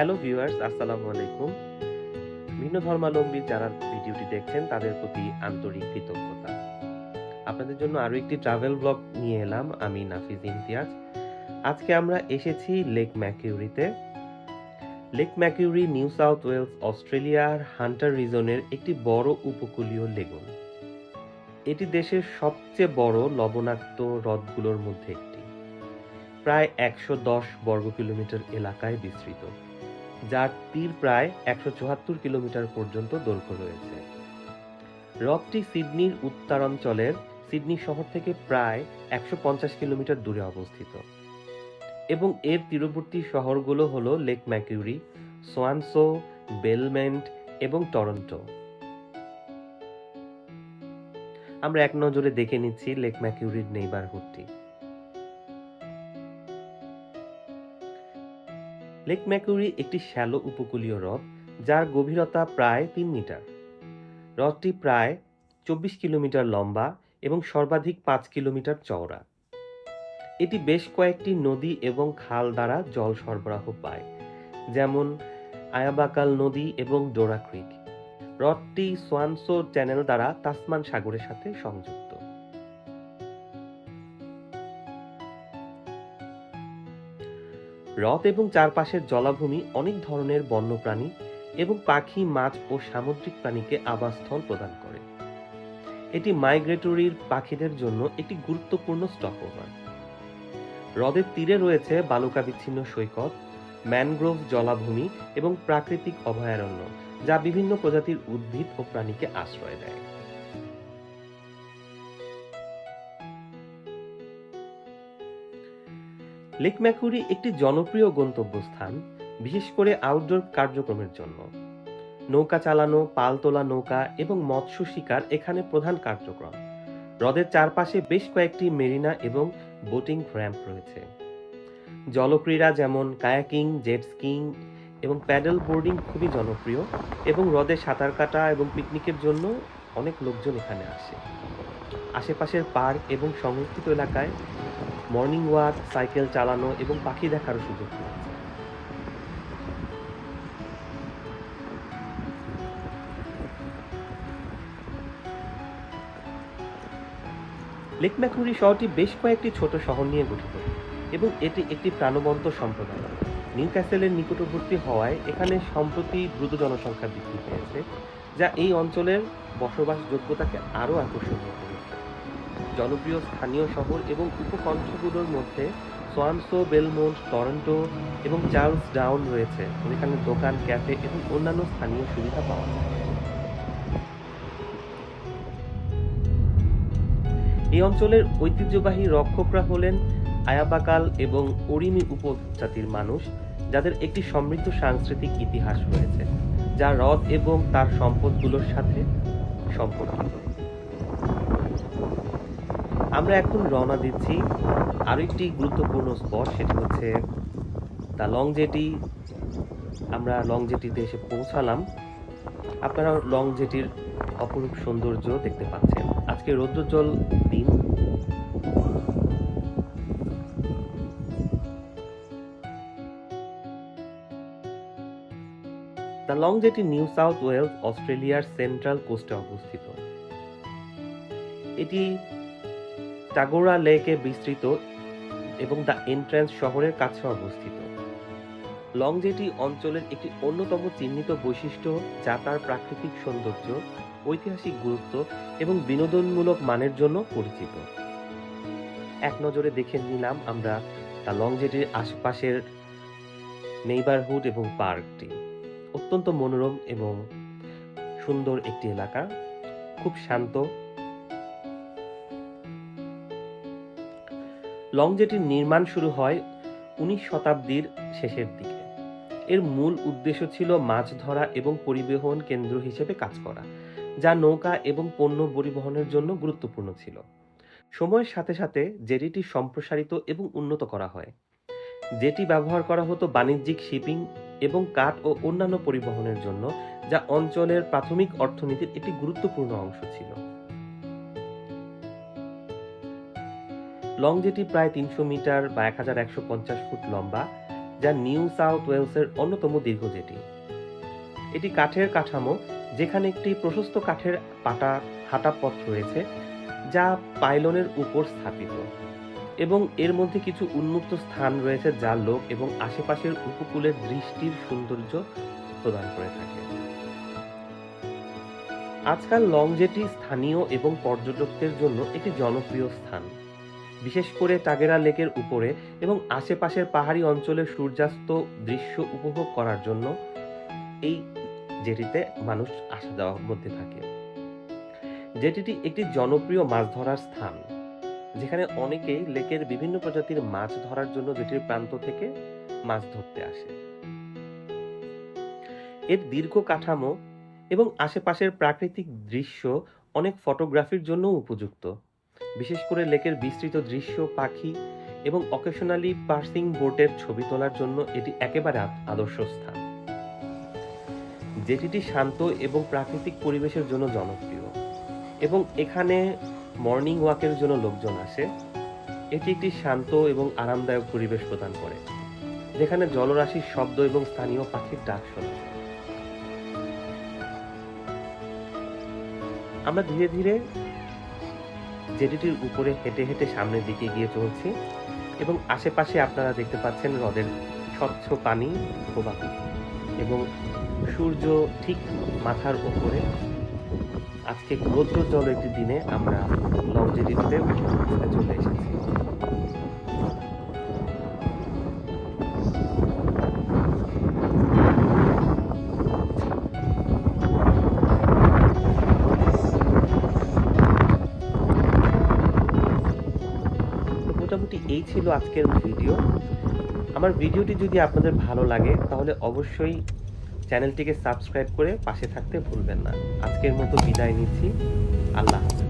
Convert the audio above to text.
Hello viewers, আসসালামু আলাইকুম। ভিন্ন ধর্মাবলম্বী যারা ভিডিওটি দেখছেন, তাদের প্রতি আন্তরিক কৃতজ্ঞতা। আপনাদের জন্য আরও একটি ট্রাভেল ব্লগ নিয়ে এলাম, আমি নাফিজ ইমতিয়াজ। আজকে আমরা এসেছি lake ম্যাকিউরিতে Lake Macquarie New South Wales অস্ট্রেলিয়ার হান্টার রিজনের একটি বড় উপকূলীয় লেগুন এটি দেশের সবচেয়ে বড় লবণাক্ত হ্রদগুলোর মধ্যে একটি। প্রায় একশো দশ বর্গ কিলোমিটার এলাকায় বিস্তৃত। যার তীর প্রায় একশো চুয়াত্তর কিলোমিটার পর্যন্ত দৈর্ঘ্য রয়েছে। হ্রদটি সিডনির উত্তরাঞ্চলের সিডনি শহর থেকে প্রায় একশো পঞ্চাশ কিলোমিটার দূরে অবস্থিত। এবং এর তীরবর্তী শহরগুলো হলো লেক ম্যাকিউরি, সোয়ানসো, বেলমেন্ট এবং টরন্টো। আমরা এক নজরে দেখে নিচ্ছি লেক ম্যাকিউরির নেইবারহুডটি। লেক ম্যাকুরি একটি শ্যালো উপকূলীয় হ্রদ, যার গভীরতা প্রায় তিন মিটার। হ্রদটি প্রায় চব্বিশ কিলোমিটার লম্বা এবং সর্বাধিক পাঁচ কিলোমিটার চওড়া। এটি বেশ কয়েকটি নদী এবং খাল দ্বারা জল সরবরাহ পায়, যেমন আয়াবাকাল নদী এবং ডোরা ক্রিক। হ্রদটি সোয়ানসো চ্যানেল দ্বারা তাসমান সাগরের সাথে সংযুক্ত। হ্রদ এবং চারপাশের জলাভূমি অনেক ধরনের বন্যপ্রাণী এবং পাখি, মাছ ও সামুদ্রিক প্রাণীকে আবাসস্থল প্রদান করে। এটি মাইগ্রেটরির পাখিদের জন্য একটি গুরুত্বপূর্ণ স্টপওভার হ্রদের তীরে রয়েছে বালুকা বিচ্ছিন্ন সৈকত, ম্যানগ্রোভ জলাভূমি এবং প্রাকৃতিক অভয়ারণ্য, যা বিভিন্ন প্রজাতির উদ্ভিদ ও প্রাণীকে আশ্রয় দেয়। লেক ম্যাকুরি একটি জনপ্রিয় গন্তব্যস্থান, বিশেষ করে আউটডোর কার্যক্রমের জন্য। নৌকা চালানো, পাল তোলা নৌকা এবং মৎস্য শিকার এখানে প্রধান কার্যক্রম। হ্রদের চারপাশে বেশ কয়েকটি মেরিনা এবং বোটিং র্যাম্প রয়েছে। জলক্রীড়া যেমন কায়াকিং, জেট স্কিং এবং প্যাডেল বোর্ডিং খুবই জনপ্রিয় এবং হ্রদে সাঁতার কাটা এবং পিকনিকের জন্য অনেক লোকজন এখানে আসে। আশেপাশের পার্ক এবং সংরক্ষিত এলাকায় মর্নিং ওয়াক, সাইকেল চালানো এবং পাখি দেখারও সুযোগ লেক ম্যাকুরি শহরটি বেশ কয়েকটি ছোট শহর নিয়ে গঠিত এবং এটি একটি প্রাণবন্ত সম্প্রদায়। নিউ ক্যাসেলের নিকটবর্তী হওয়ায় এখানে সম্প্রতি দ্রুত জনসংখ্যা বৃদ্ধি পেয়েছে, যা এই অঞ্চলের বসবাসযোগ্যতাকে আরও আকর্ষণীয় করেছে জনপ্রিয় স্থানীয় শহর এবং উপকণ্ঠগুলোর মধ্যে সোয়ানসো, বেলমোন্ট, টরন্টো এবং চার্লস ডাউন রয়েছে। যেখানে দোকান, ক্যাফে এবং অন্যান্য স্থানীয় সুবিধা পাওয়া যায়। এই অঞ্চলের ঐতিহ্যবাহী রক্ষকরা হলেন আয়াবাকাল এবং ওরিমি উপজাতির মানুষ, যাদের একটি সমৃদ্ধ সাংস্কৃতিক ইতিহাস রয়েছে, যা হ্রদ এবং তার সম্পদগুলোর সাথে সম্পর্কিত। আমরা এখন রওনা দিচ্ছি আরও একটি গুরুত্বপূর্ণ স্পট সেটি হচ্ছে দ্য লং জেটি আমরা লং জেটিতে এসে পৌঁছালাম। আপনারা লং জেটির অপরূপ সৌন্দর্য দেখতে পাচ্ছেন। আজকে রৌদ্রজ্জ্বল দিন। The Long Jetty New South Wales অস্ট্রেলিয়ার সেন্ট্রাল কোস্টে অবস্থিত। এটি টাগোরা লেকে বিস্তৃত এবং দ্য এন্ট্রান্স শহরের কাছে অবস্থিত। লং জেটি অঞ্চলের একটি অন্যতম চিহ্নিত বৈশিষ্ট্য যা তার প্রাকৃতিক সৌন্দর্য, ঐতিহাসিক গুরুত্ব এবং বিনোদনমূলক মানের জন্য পরিচিত। এক নজরে দেখে নিলাম আমরা দ্য লং জেটির আশপাশের নেইবারহুড এবং পার্কটি। অত্যন্ত মনোরম এবং সুন্দর একটি এলাকা। খুব শান্ত লংজেটির নির্মাণ শুরু হয় উনিশ শতাব্দীর শেষের দিকে। এর মূল উদ্দেশ্য ছিল মাছ ধরা এবং পরিবহন কেন্দ্র হিসেবে কাজ করা, যা নৌকা এবং পণ্য পরিবহনের জন্য গুরুত্বপূর্ণ ছিল। সময়ের সাথে সাথে জেটিটি সম্প্রসারিত এবং উন্নত করা হয়। যেটি ব্যবহার করা হতো বাণিজ্যিক শিপিং এবং কাঠ ও অন্যান্য পরিবহনের জন্য, যা অঞ্চলের প্রাথমিক অর্থনীতির একটি গুরুত্বপূর্ণ অংশ ছিল। লং যেটি প্রায় তিনশো মিটার বা এক হাজার একশো পঞ্চাশ ফুট লম্বা, যা নিউ সাউথ ওয়েলসের অন্যতম দীর্ঘ জেটি। এটি কাঠের কাঠামো, যেখানে একটি প্রশস্ত কাঠের পাটা হাঁটা পথ রয়েছে, যা পাইলনের উপর স্থাপিত। এবং এর মধ্যে কিছু উন্মুক্ত স্থান রয়েছে যা লোক এবং আশেপাশের উপকূলের দৃষ্টির সৌন্দর্য প্রদান করে থাকে। আজকাল লং জেটি স্থানীয় এবং পর্যটকদের জন্য একটি জনপ্রিয় স্থান। বিশেষ করে টাগেরা লেকের উপরে এবং আশেপাশের পাহাড়ি অঞ্চলের সূর্যাস্ত দৃশ্য উপভোগ করার জন্য এই জেটিতে মানুষ আসা যাওয়ার মধ্যে থাকে। জেটিটি একটি জনপ্রিয় মাছ ধরার স্থান, যেখানে অনেকেই লেকের বিভিন্ন প্রজাতির মাছ ধরার জন্য জেটির প্রান্ত থেকে মাছ ধরতে আসে। এর দীর্ঘ কাঠামো এবং আশেপাশের প্রাকৃতিক দৃশ্য অনেক ফটোগ্রাফির জন্য উপযুক্ত। বিশেষ করে লেকের বিস্তৃত দৃশ্য, পাখি এবং অকেশনালি পার্সিং বোটের ছবি তোলার জন্য এটি একেবারে আদর্শ স্থান। জেটিটি শান্ত এবং প্রাকৃতিক পরিবেশের জন্য জনপ্রিয় এবং এখানে মর্নিং ওয়াকের জন্য লোকজন আসে। এটি একটি শান্ত এবং আরামদায়ক পরিবেশ প্রদান করে, যেখানে জলরাশির শব্দ এবং স্থানীয় পাখির ডাক শোনা আমরা ধীরে ধীরে জেটিটির উপরে হেঁটে হেঁটে সামনের দিকে গিয়ে চলছি এবং আশেপাশে আপনারা দেখতে পাচ্ছেন হ্রদের স্বচ্ছ পানি প্রবাহ এবং সূর্য ঠিক মাথার ওপরে আজকে রৌদ্রোজ্জ্বল একটি দিনে আমরা লং জেটিতে চলে এসেছি। মোটামুটি এই ছিল আজকের ভিডিও। আমার ভিডিওটি যদি আপনাদের ভালো লাগে, তাহলে অবশ্যই চ্যানেলটিকে সাবস্ক্রাইব করে পাশে থাকতে ভুলবেন না। আজকের মতো বিদায় নিচ্ছি। আল্লাহ হাফেজ।